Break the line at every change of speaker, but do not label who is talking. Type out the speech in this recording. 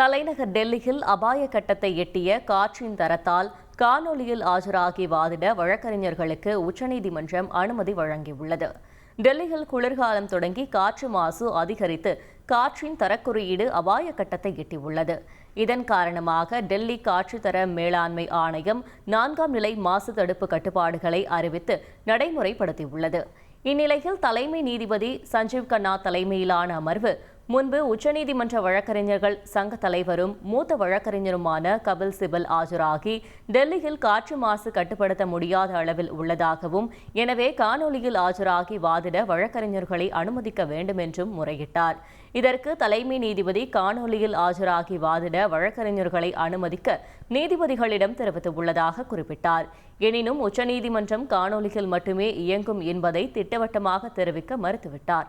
தலைநகர் டெல்லியில் அபாய கட்டத்தை எட்டிய காற்றின் தரத்தால் காணொலியில் ஆஜராகி வாதிட வழக்கறிஞர்களுக்கு உச்சநீதிமன்றம் அனுமதி வழங்கியுள்ளது. டெல்லியில் குளிர்காலம் தொடங்கி காற்று மாசு அதிகரித்து காற்றின் தரக்குறியீடு அபாய கட்டத்தை எட்டியுள்ளது. இதன் காரணமாக டெல்லி காற்று தர மேலாண்மை ஆணையம் நான்காம் நிலை மாசு தடுப்பு கட்டுப்பாடுகளை அறிவித்து நடைமுறைப்படுத்தியுள்ளது. இந்நிலையில் தலைமை நீதிபதி சஞ்சீவ் கண்ணா தலைமையிலான அமர்வு முன்பு உச்சநீதிமன்ற வழக்கறிஞர்கள் சங்க தலைவரும் மூத்த வழக்கறிஞருமான கபில் சிபல் ஆஜராகி டெல்லியில் காற்று மாசு கட்டுப்படுத்த முடியாத அளவில் உள்ளதாகவும் எனவே காணொலியில் ஆஜராகி வாதிட வழக்கறிஞர்களை அனுமதிக்க வேண்டும் என்றும் முறையிட்டார். இதற்கு தலைமை நீதிபதி காணொலியில் ஆஜராகி வாதிட வழக்கறிஞர்களை அனுமதிக்க நீதிபதிகளிடம் தெரிவித்துள்ளதாக குறிப்பிட்டார். எனினும் உச்சநீதிமன்றம் காணொலியில் மட்டுமே இயங்கும் என்பதை திட்டவட்டமாக தெரிவிக்க மறுத்துவிட்டார்.